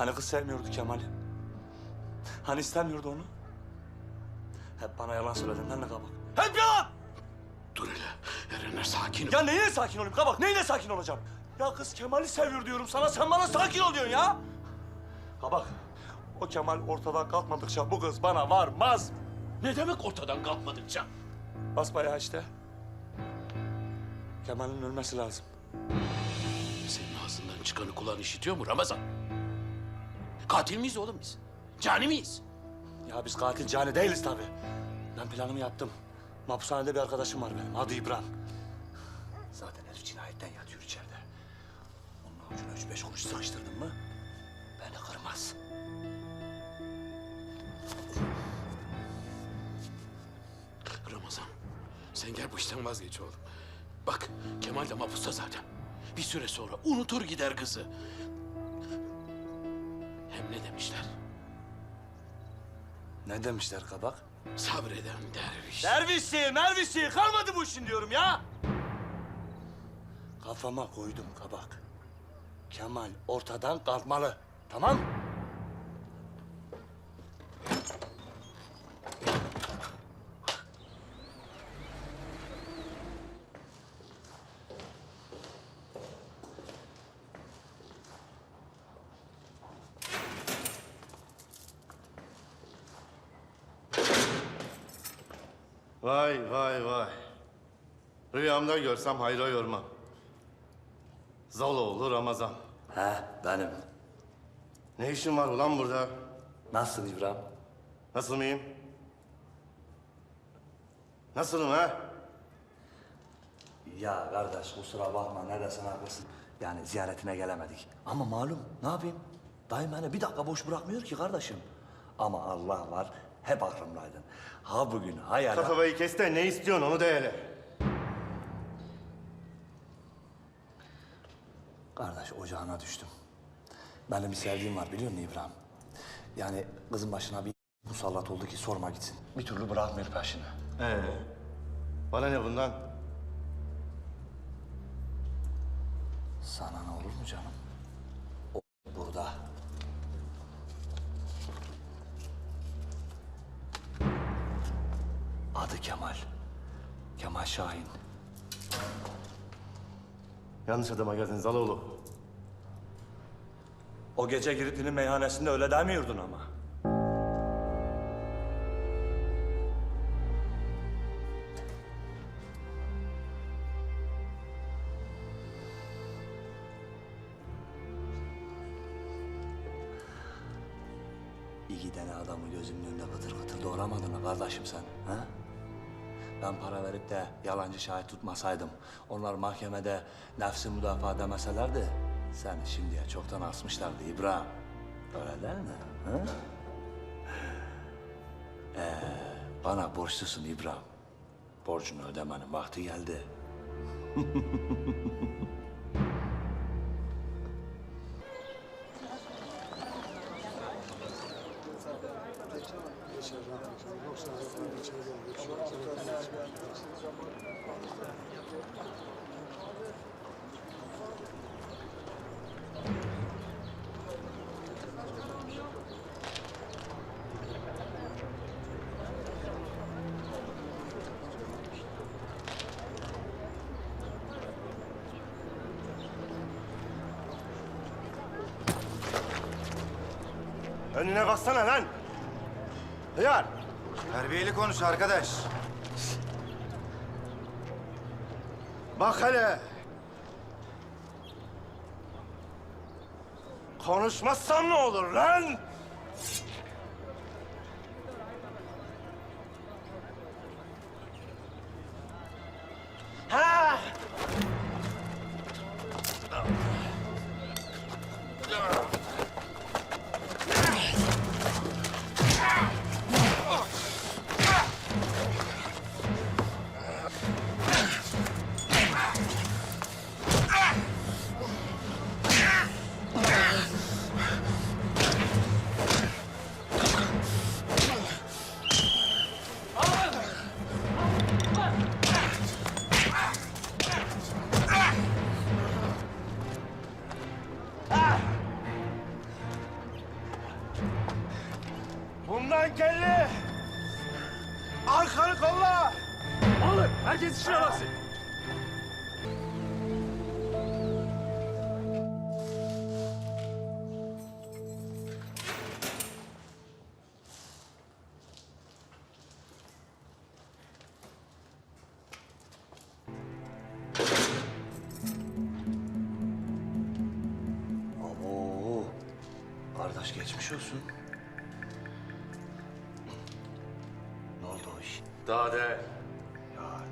Hani kız sevmiyordu Kemal'i? Hani istemiyordu onu? Hep bana yalan söyledin lan ne kabak? Hep yalan! Dur hele. Erenler sakin ol. Ya neyine sakin olayım kabak? Neyine sakin olacağım? Ya kız Kemal'i seviyor diyorum sana. Sen bana sakin ol diyorsun ya. Kabak. O Kemal ortadan kalkmadıkça bu kız bana varmaz. Ne demek ortadan kalkmadıkça? Basbayağı işte. Kemal'in ölmesi lazım. Senin ağzından çıkanı kulağın işitiyor mu Ramazan? Katil miyiz oğlum biz? Cani miyiz? Ya biz katil cani değiliz tabii. Ben planımı yaptım. Mahpushanede bir arkadaşım var benim. Adı İbrahim. Zaten herif cinayetten yatıyor içeride. Onun ucuna üç beş kuruş sıkıştırdın mı... ...beni kırmaz. Ramazan, sen gel bu işten vazgeç oğlum. Bak, Kemal de mahpusta zaten. Bir süre sonra unutur gider kızı. Hem ne demişler? Ne demişler kabak? Sabreden derviş. Dervişi, mervişi kalmadı bu işin diyorum ya. Kafama koydum kabak. Kemal ortadan kalkmalı. Tamam? Vay vay vay. Rüyamda görsem hayra yormam. Zaloğlu Ramazan. He benim. Ne işin var ulan burada? Nasılsın İbrahim? Nasıl mıyım? Nasılım ha? Ya kardeş kusura bakma ne desen haklısın. Yani ziyaretine gelemedik. Ama malum ne yapayım? Dayım beni bir dakika boş bırakmıyor ki kardeşim. Ama Allah var hep aklımdaydın. Ha bugün ha yarın. Kafayı kes de ne istiyorsun onu de hele. Kardeş ocağına düştüm. Benim bir sevdiğim var biliyor musun İbrahim? Yani kızın başına bir musallat oldu ki sorma gitsin. Bir türlü bırakmıyor peşini. Ee, bana ne bundan? Sana ne olur mu canım? Kemal Şahin. Yanlış adama geldin Zaloğlu. O gece Giritli'nin meyhanesinde öyle demiyordun ama. İki tane adamı gözümün önünde kıtır kıtır doğramadın mı kardeşim sen? Ha? Ben para verip de yalancı şahit tutmasaydım, onlar mahkemede nefsi müdafaa demeselerdi, seni şimdiye çoktan asmışlardı İbrahim. Öyle değil mi? Ha? Ee, bana borçlusun İbrahim. Borcunu ödemenin vakti geldi. Önüne baksana lan. Hıyar. Terbiyeli konuş arkadaş. Bak hele. Konuşmazsan ne olur lan? Lan kelli! Arkanı kolla! Oğlum herkes işine baksın. Oo, kardeş geçmiş olsun. Oldu o iş? Daha de.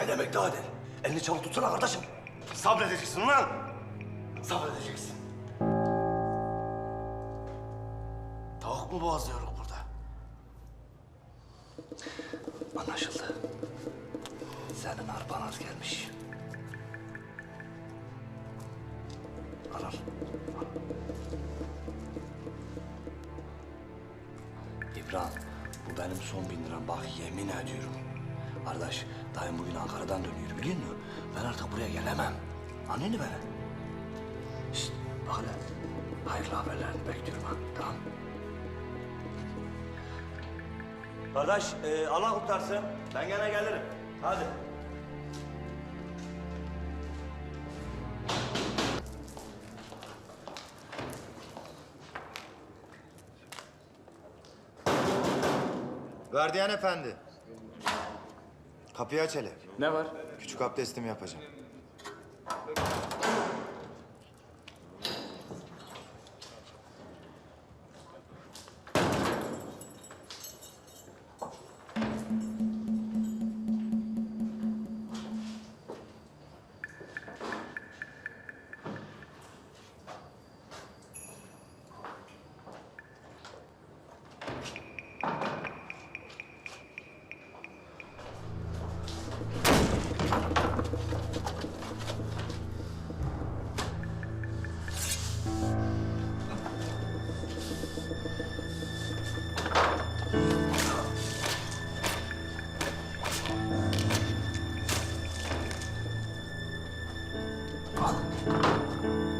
Ne demek daha değil? Elini çabuk tutsana kardeşim. Sabredeceksin lan! Sabredeceksin. Tavuk mu boğazlıyoruz burada? Anlaşıldı. Senin arpan az gelmiş. Al al. İbrahim, benim son bin liram. Bak yemin ediyorum. Kardeş, dayım bugün Ankara'dan dönüyor biliyor musun? Ben artık buraya gelemem. Anladın mı beni? Şşt, bak hele. Hayırlı haberlerini bekliyorum ha, tamam Kardeş, e, Allah kurtarsın. Ben gene gelirim. Hadi. Gardiyan efendi. Kapıyı aç hele. Ne var? Küçük abdestimi yapacağım. 走吧